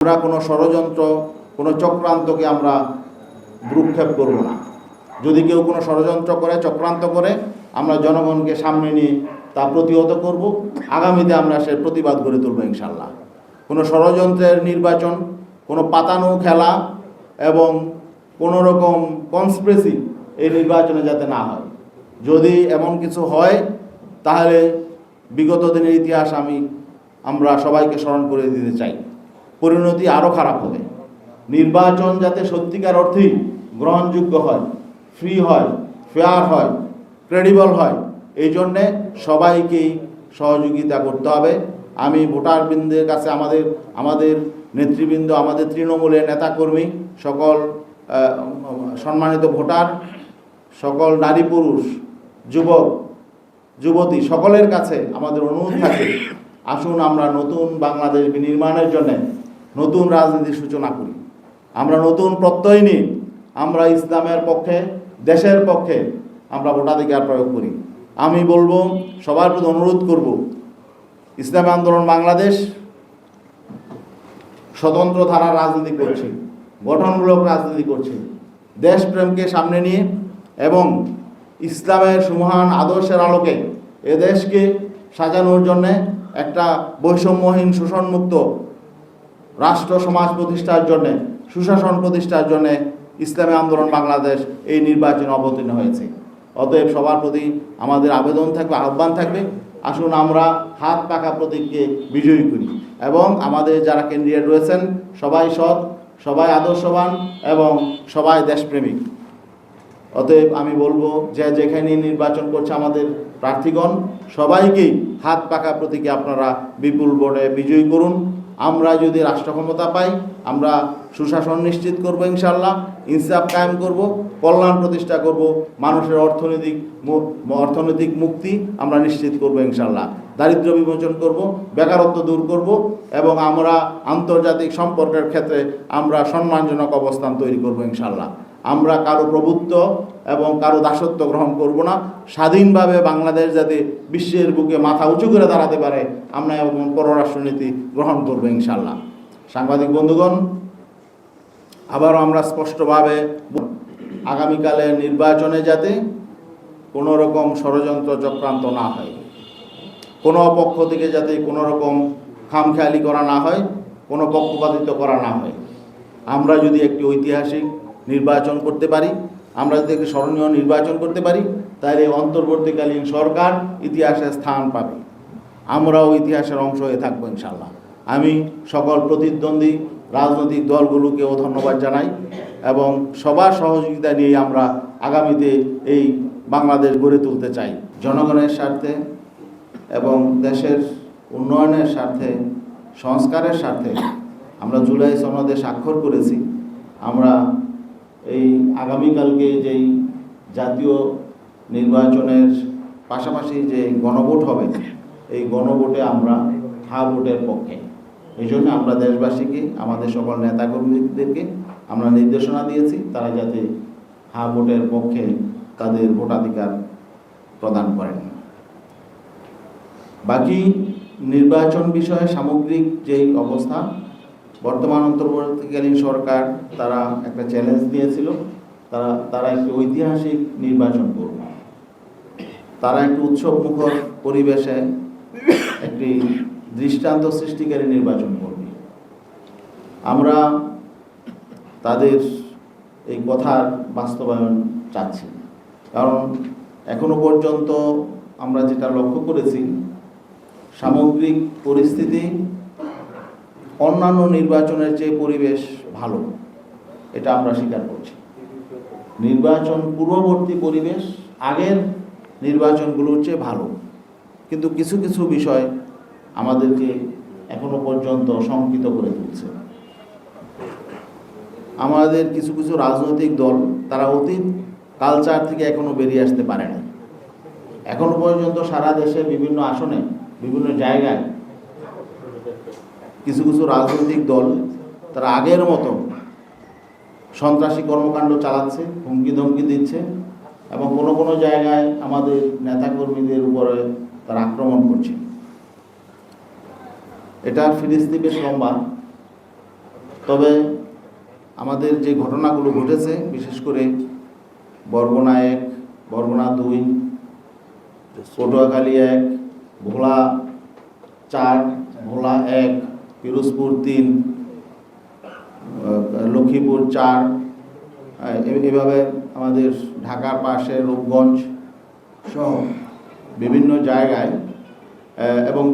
আমরা কোনো ষড়যন্ত্র, কোনো চক্রান্তকে আমরা ভ্রুক্ষেপ করব না। যদি কেউ কোনো ষড়যন্ত্র করে, চক্রান্ত করে, আমরা জনগণকে সামনে নিয়ে তা প্রতিহত করব। আগামীতে আমরা সে প্রতিবাদ গড়ে তুলব ইনশাল্লাহ কোনো ষড়যন্ত্রের নির্বাচন, কোনো পাতানো খেলা এবং কোনো রকম কনস্প্রেসি এই নির্বাচনে যাতে না হয়। যদি এমন কিছু হয়, তাহলে বিগত দিনের ইতিহাস আমি, আমরা সবাইকে স্মরণ করে দিতে চাই। পরিণতি আরও খারাপ হবে। নির্বাচন যাতে সত্যিকার অর্থেই গ্রহণযোগ্য হয় ফ্রি হয় ফেয়ার হয় ক্রেডিবল হয়, এই জন্যে সবাইকেই সহযোগিতা করতে হবে। আমি ভোটারবৃন্দের কাছে আমাদের আমাদের নেতৃবৃন্দ, আমাদের তৃণমূলের নেতাকর্মী, সকল সম্মানিত ভোটার, সকল নারী পুরুষ, যুবক, যুবতী, সকলের কাছে আমাদের অনুরোধ থাকে, আসুন আমরা নতুন বাংলাদেশ বিনির্মাণের জন্য নতুন রাজনীতির সূচনা করি। আমরা নতুন প্রত্যয় নিয়ে আমরা ইসলামের পক্ষে, দেশের পক্ষে আমরা ভোটাধিকার প্রয়োগ করি। আমি বলব, সবার প্রতি অনুরোধ করব, ইসলামী আন্দোলন বাংলাদেশ স্বতন্ত্র ধারার রাজনীতি করছে, গঠনমূলক রাজনীতি করছে। দেশপ্রেমকে সামনে নিয়ে এবং ইসলামের সুমহান আদর্শের আলোকে এ দেশকে সাজানোর জন্যে একটা বৈষম্যহীন শোষণমুক্ত রাষ্ট্র সমাজ প্রতিষ্ঠার জন্যে, সুশাসন প্রতিষ্ঠার জন্যে ইসলামী আন্দোলন বাংলাদেশ এই নির্বাচনে অবতীর্ণ হয়েছে। অতএব সবার প্রতি আমাদের আবেদন থাকবে, আহ্বান থাকবে, আসুন আমরা হাত পাকা প্রতীককে বিজয়ী করি। এবং আমাদের যারা ক্যান্ডিডেট রয়েছেন, সবাই সৎ, সবাই আদর্শবান এবং সবাই দেশপ্রেমিক। অতএব আমি বলব যে যেখানে নির্বাচন করছে আমাদের প্রার্থীগণ, সবাইকেই হাত পাকা প্রতীকে আপনারা বিপুল ভোটে বিজয়ী করুন। আমরা যদি রাষ্ট্র ক্ষমতা পাই, আমরা সুশাসন নিশ্চিত করব ইনশাল্লাহ ইনসাফ কায়েম করব, কল্যাণ প্রতিষ্ঠা করব, মানুষের অর্থনৈতিক অর্থনৈতিক মুক্তি আমরা নিশ্চিত করব ইনশাল্লাহ দারিদ্র বিমোচন করব, বেকারত্ব দূর করব এবং আমরা আন্তর্জাতিক সম্পর্কের ক্ষেত্রে আমরা সম্মানজনক অবস্থান তৈরি করব ইনশাল্লাহ আমরা কারও প্রভুত্ব এবং কারও দাসত্ব গ্রহণ করব না। স্বাধীনভাবে বাংলাদেশ যাতে বিশ্বের বুকে মাথা উঁচু করে দাঁড়াতে পারে, আমরা এবং পররাষ্ট্রনীতি গ্রহণ করব ইনশাল্লাহ সাংবাদিক বন্ধুগণ, আবারও আমরা স্পষ্টভাবে আগামীকালের নির্বাচনে যাতে কোনো রকম ষড়যন্ত্র চক্রান্ত না হয়, কোনো পক্ষ থেকে যাতে কোনো রকম খামখেয়ালি করা না হয়, কোনো পক্ষপাতিত্ব করা না হয়। আমরা যদি একটি ঐতিহাসিক নির্বাচন করতে পারি আমরা যদি স্মরণীয় নির্বাচন করতে পারি, তাহলে অন্তর্বর্তীকালীন সরকার ইতিহাসে স্থান পাবে। আমরাও ইতিহাসের অংশ হয়ে থাকব ইনশাল্লাহ আমি সকল প্রতিদ্বন্দ্বী রাজনৈতিক দলগুলোকেও ধন্যবাদ জানাই এবং সবার সহযোগিতা নিয়ে আমরা আগামীতে এই বাংলাদেশ গড়ে তুলতে চাই। জনগণের স্বার্থে এবং দেশের উন্নয়নের স্বার্থে, সংস্কারের স্বার্থে আমরা জুলাই সনদে স্বাক্ষর করেছি। আমরা এই আগামীকালকে যেই জাতীয় নির্বাচনের পাশাপাশি যে গণভোট হবে, এই গণভোটে আমরা হা ভোটের পক্ষে। এই জন্য আমরা দেশবাসীকে, আমাদের সকল নেতাকর্মীদেরকে আমরা নির্দেশনা দিয়েছি, তারা যাতে হা ভোটের পক্ষে তাদের ভোটাধিকার প্রদান করেন। বাকি নির্বাচন বিষয়ে সামগ্রিক যেই অবস্থা বর্তমান অন্তর্বর্তীকালীন সরকার তারা একটা চ্যালেঞ্জ দিয়েছিল। তারা তারা একটি ঐতিহাসিক নির্বাচন করবে। তারা একটি উৎসব মুখর পরিবেশে একটি দৃষ্টান্ত সৃষ্টিকারী নির্বাচন করবে। আমরা তাদের এই কথার বাস্তবায়ন চাচ্ছি কারণ এখনও পর্যন্ত আমরা যেটা লক্ষ্য করেছি, সামগ্রিক পরিস্থিতি অন্যান্য নির্বাচনের চেয়ে পরিবেশ ভালো। এটা আমরা স্বীকার করছি। নির্বাচন পূর্ববর্তী পরিবেশ, আগের নির্বাচনগুলোর চেয়ে ভালো। কিন্তু কিছু কিছু বিষয় আমাদেরকে এখনও পর্যন্ত শঙ্কিত করে তুলছে। আমাদের কিছু কিছু রাজনৈতিক দল, তারা অতীত কালচার থেকে এখনও বেরিয়ে আসতে পারে না এখনও পর্যন্ত সারা দেশে বিভিন্ন আসনে, বিভিন্ন জায়গায় কিছু কিছু রাজনৈতিক দল তারা আগের মতো সন্ত্রাসী কর্মকাণ্ড চালাচ্ছে, হুমকি ধমকি দিচ্ছে এবং কোনো কোনো জায়গায় আমাদের নেতাকর্মীদের উপরে তারা আক্রমণ করছে। এটা ফিরিস্তি বেশ তবে আমাদের যে ঘটনাগুলো ঘটেছে, বিশেষ করে বরগুনা এক, বরগুনা দুই, পটুয়াখালী এক, ভোলা চার, ভোলা এক পিরোজপুর তিন লক্ষ্মীপুর চার এভাবে আমাদের ঢাকার পাশে রূপগঞ্জ সহ বিভিন্ন জায়গায় এবং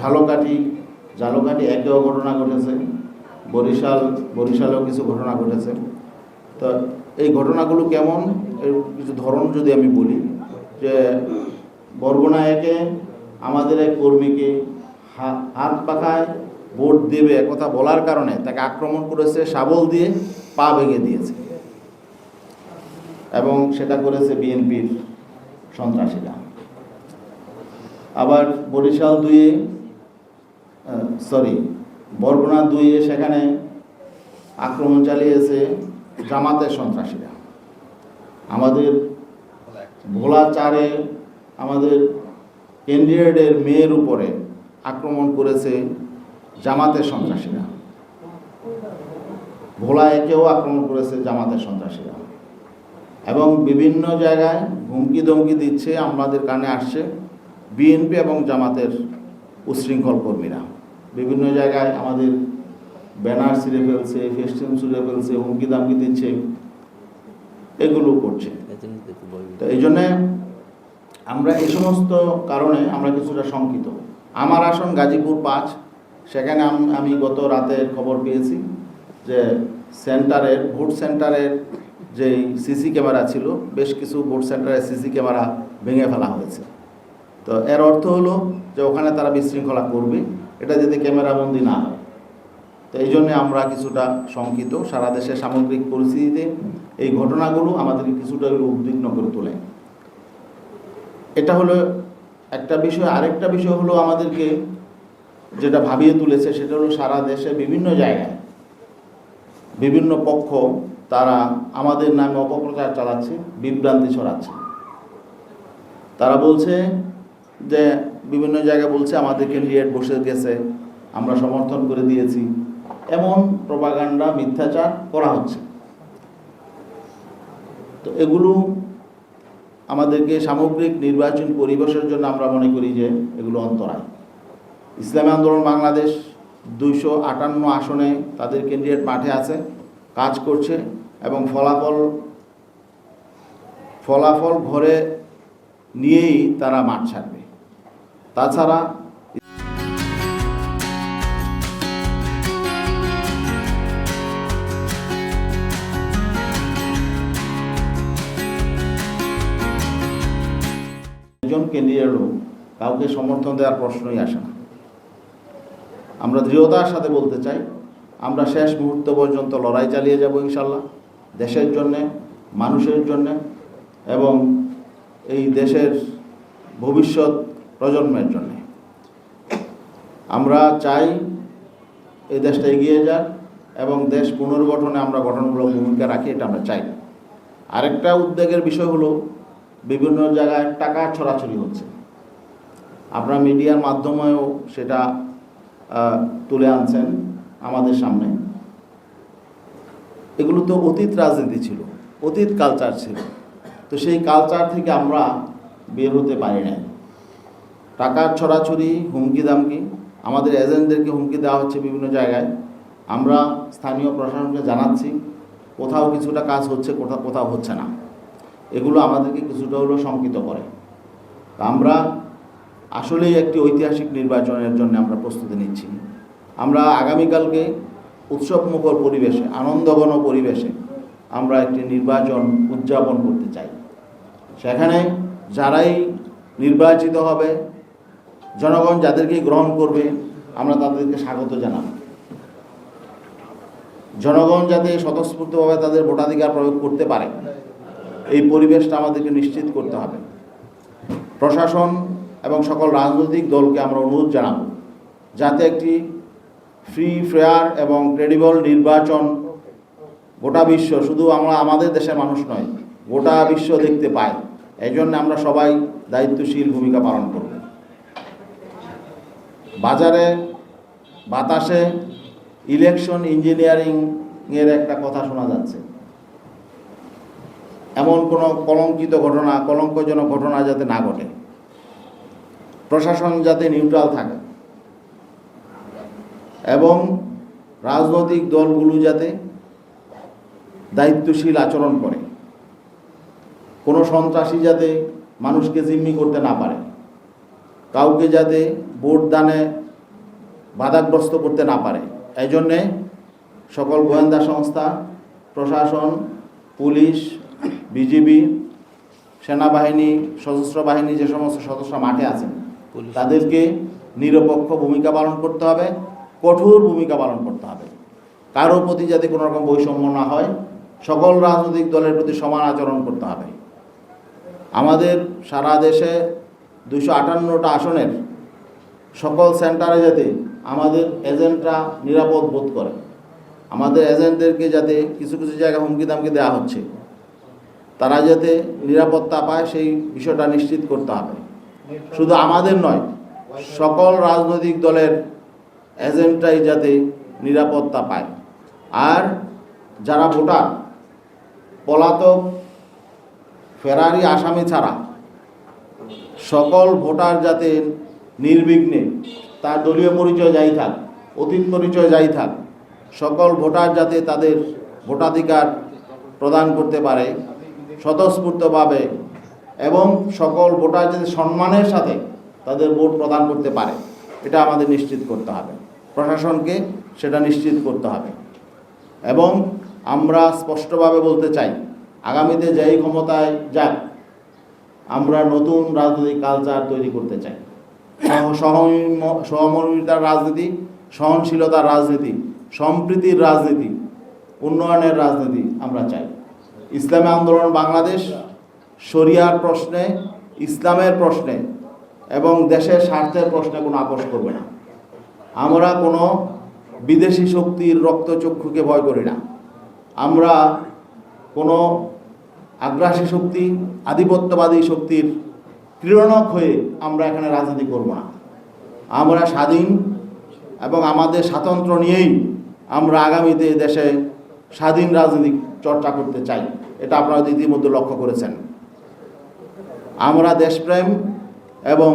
ঝালকাঠি ঝালকাঠি একেও ঘটনা ঘটেছে, বরিশাল, বরিশালেও কিছু ঘটনা ঘটেছে। তো এই ঘটনাগুলো কেমন? এর কিছু ধরন যদি আমি বলি, যে বরগুনা একে, আমাদের এক কর্মীকে হাত পাখায় ভোট দেবে কথা বলার কারণে তাকে আক্রমণ করেছে, শাবল দিয়ে পা ভেঙে দিয়েছে। এবং সেটা করেছে বিএনপির সন্ত্রাসীরা। আবার বরিশাল দুয়ে সরি বরগুনা দুয়ে সেখানে আক্রমণ চালিয়েছে জামাতের সন্ত্রাসীরা। আমাদের ভোলা চারে আমাদের ক্যান্ডিডেটের মেয়ের উপরে আক্রমণ করেছে জামাতের সন্ত্রাসীরা। ভোলা একেও আক্রমণ করেছে জামাতের সন্ত্রাসীরা। এবং বিভিন্ন জায়গায় হুমকি ধমকি দিচ্ছে আমাদের কানে আসছে বিএনপি এবং জামাতের উশৃঙ্খল কর্মীরা। বিভিন্ন জায়গায় আমাদের ব্যানার ছিঁড়ে ফেলছে ফেস্টিন ছিঁড়ে ফেলছে হুমকি দামকি দিচ্ছে এগুলো করছে। তো এই জন্যে আমরা এই সমস্ত কারণে আমরা কিছুটা শঙ্কিত। আমার আসন গাজীপুর পাঁচ। সেখানে আমি গত রাতের খবর পেয়েছি যে সেন্টারের, ভোট সেন্টারের যে সিসি ক্যামেরা ছিল, বেশ কিছু ভোট সেন্টারের সিসি ক্যামেরা ভেঙে ফেলা হয়েছে। তো এর অর্থ হলো যে ওখানে তারা বিশৃঙ্খলা করবে, এটা যদি ক্যামেরাবন্দি না হয়। তো এই জন্যে আমরা কিছুটা শঙ্কিত, সারা দেশের সামগ্রিক পরিস্থিতিতে এই ঘটনাগুলো আমাদেরকে কিছুটা উদ্বিগ্ন করে তোলে। এটা হলো একটা বিষয়, আরেকটা বিষয় হলো আমাদেরকে যেটা ভাবিয়ে তুলেছে, সেটা হলো সারা দেশে বিভিন্ন জায়গায় বিভিন্ন পক্ষ তারা আমাদের নামে অপপ্রচার চালাচ্ছে, বিভ্রান্তি ছড়াচ্ছে। তারা বলছে যে, বিভিন্ন জায়গায় বলছে, আমাদের ক্যান্ডিডেট বসে গেছে, আমরা সমর্থন করে দিয়েছি। এমন প্রপাগান্ডা মিথ্যাচার করা হচ্ছে। তো এগুলো আমাদেরকে সামগ্রিক নির্বাচন পরিবেশের জন্য আমরা মনে করি যে এগুলো অন্তরায়। ইসলামী আন্দোলন বাংলাদেশ দুইশো আটান্ন আসনে তাদের ক্যান্ডিডেট মাঠে আছে, কাজ করছে এবং ফলাফল ফলাফল ঘরে নিয়েই তারা মাঠ ছাড়বে। তাছাড়া একজন ক্যান্ডিডেটও কাউকে সমর্থন দেওয়ার প্রশ্নই আসে না। আমরা দৃঢ়তার সাথে বলতে চাই, আমরা শেষ মুহূর্ত পর্যন্ত লড়াই চালিয়ে যাব ইনশাল্লাহ, দেশের জন্যে, মানুষের জন্যে এবং এই দেশের ভবিষ্যৎ প্রজন্মের জন্যে। আমরা চাই এই দেশটা এগিয়ে যাক এবং দেশ পুনর্গঠনে আমরা গঠনমূলক ভূমিকা রাখি, এটা আমরা চাই। আরেকটা উদ্বেগের বিষয় হলো বিভিন্ন জায়গায় টাকা ছড়াছড়ি হচ্ছে। আপনারা মিডিয়ার মাধ্যমেও সেটা তুলে আনছেন আমাদের সামনে। এগুলো তো অতীত রাজনীতি ছিল, অতীত কালচার ছিল। তো সেই কালচার থেকে আমরা বের হতে পারি নাই। টাকার ছড়াছড়ি, হুমকি দামকি, আমাদের এজেন্টদেরকে হুমকি দেওয়া হচ্ছে বিভিন্ন জায়গায়। আমরা স্থানীয় প্রশাসনকে জানাচ্ছি, কোথাও কিছুটা কাজ হচ্ছে, কোথাও কোথাও হচ্ছে না। এগুলো আমাদেরকে কিছুটা হলেও শঙ্কিত করে। আমরা আসলেই একটি ঐতিহাসিক নির্বাচনের জন্য আমরা প্রস্তুতি নিচ্ছি। আমরা আগামীকালকে উৎসবমুখর পরিবেশে, আনন্দঘন পরিবেশে আমরা একটি নির্বাচন উদযাপন করতে চাই। সেখানে যারাই নির্বাচিত হবে, জনগণ যাদেরকে গ্রহণ করবে, আমরা তাদেরকে স্বাগত জানাব। জনগণ যাতে স্বতঃস্ফূর্তভাবে তাদের ভোটাধিকার প্রয়োগ করতে পারে। এই পরিবেশটা আমাদেরকে নিশ্চিত করতে হবে। প্রশাসন এবং সকল রাজনৈতিক দলকে আমরা অনুরোধ জানাব যাতে একটি ফ্রি ফেয়ার এবং ক্রেডিবল নির্বাচন গোটা বিশ্ব, শুধু আমরা আমাদের দেশের মানুষ নয়, গোটা বিশ্ব দেখতে পায়। এই জন্য আমরা সবাই দায়িত্বশীল ভূমিকা পালন করব। বাজারে বাতাসে ইলেকশন ইঞ্জিনিয়ারিং এর একটা কথা শোনা যাচ্ছে। এমন কোনো কলঙ্কিত ঘটনা, কলঙ্কজনক ঘটনা যাতে না ঘটে। প্রশাসন যাতে নিউট্রাল থাকে। এবং রাজনৈতিক দলগুলো যাতে দায়িত্বশীল আচরণ করে। কোনো সন্ত্রাসী যাতে মানুষকে জিম্মি করতে না পারে। কাউকে যাতে ভোট দানে বাধাগ্রস্ত করতে না পারে। এই জন্যে সকল গোয়েন্দা সংস্থা, প্রশাসন, পুলিশ বিজিবি সেনাবাহিনী সশস্ত্র বাহিনী যে সমস্ত সদস্য মাঠে আছেন তাদেরকে নিরপেক্ষ ভূমিকা পালন করতে হবে কঠোর ভূমিকা পালন করতে হবে। কারও প্রতি যাতে কোনো রকম বৈষম্য না হয় সকল রাজনৈতিক দলের প্রতি সমান আচরণ করতে হবে। আমাদের সারা দেশে দুশো আটান্নটা আসনের সকল সেন্টারে যাতে আমাদের এজেন্টরা নিরাপদ বোধ করে আমাদের এজেন্টদেরকে যাতে কিছু কিছু জায়গায় হুমকি দামকি দেওয়া হচ্ছে। তারা যাতে নিরাপত্তা পায় সেই বিষয়টা নিশ্চিত করতে হবে। শুধু আমাদের নয়, সকল রাজনৈতিক দলের এজেন্টরাই যাতে নিরাপত্তা পায়। আর যারা ভোটার, পলাতক, ফেরারি, আসামি ছাড়া সকল ভোটার যাতে নির্বিঘ্নে তার দলীয় পরিচয় যাই থাক, অতীত পরিচয় যাই থাক, সকল ভোটার যাতে তাদের ভোটাধিকার প্রদান করতে পারে স্বতঃস্ফূর্তভাবে এবং সকল ভোটার যাতে সম্মানের সাথে তাদের ভোট প্রদান করতে পারে, এটা আমাদের নিশ্চিত করতে হবে। প্রশাসনকে সেটা নিশ্চিত করতে হবে। এবং আমরা স্পষ্টভাবে বলতে চাই, আগামীতে যেই ক্ষমতায় যাক, আমরা নতুন রাজনৈতিক কালচার তৈরি করতে চাই। সহ- সহমর্মিতার রাজনীতি, সহনশীলতার রাজনীতি, সম্প্রীতির রাজনীতি, উন্নয়নের রাজনীতি আমরা চাই। ইসলামী আন্দোলন বাংলাদেশ, শরিয়ার প্রশ্নে, ইসলামের প্রশ্নে এবং দেশের স্বার্থের প্রশ্নে কোনো আপোষ করবে না। আমরা কোনো বিদেশি শক্তির রক্তচক্ষুকে ভয় করি না। আমরা কোনো আগ্রাসী শক্তি, আধিপত্যবাদী শক্তির ক্রীড়নক হয়ে আমরা এখানে রাজনীতি করব না। আমরা স্বাধীন এবং আমাদের স্বাতন্ত্র্য নিয়েই আমরা আগামীতে দেশে স্বাধীন রাজনীতি চর্চা করতে চাই, এটা আপনারা ইতিমধ্যে লক্ষ্য করেছেন। আমরা দেশপ্রেম এবং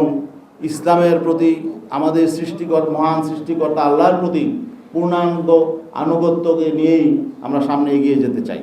ইসলামের প্রতি, আমাদের সৃষ্টিকর, মহান সৃষ্টিকর্তা আল্লাহর প্রতি পূর্ণাঙ্গ আনুগত্যকে নিয়েই আমরা সামনে এগিয়ে যেতে চাই।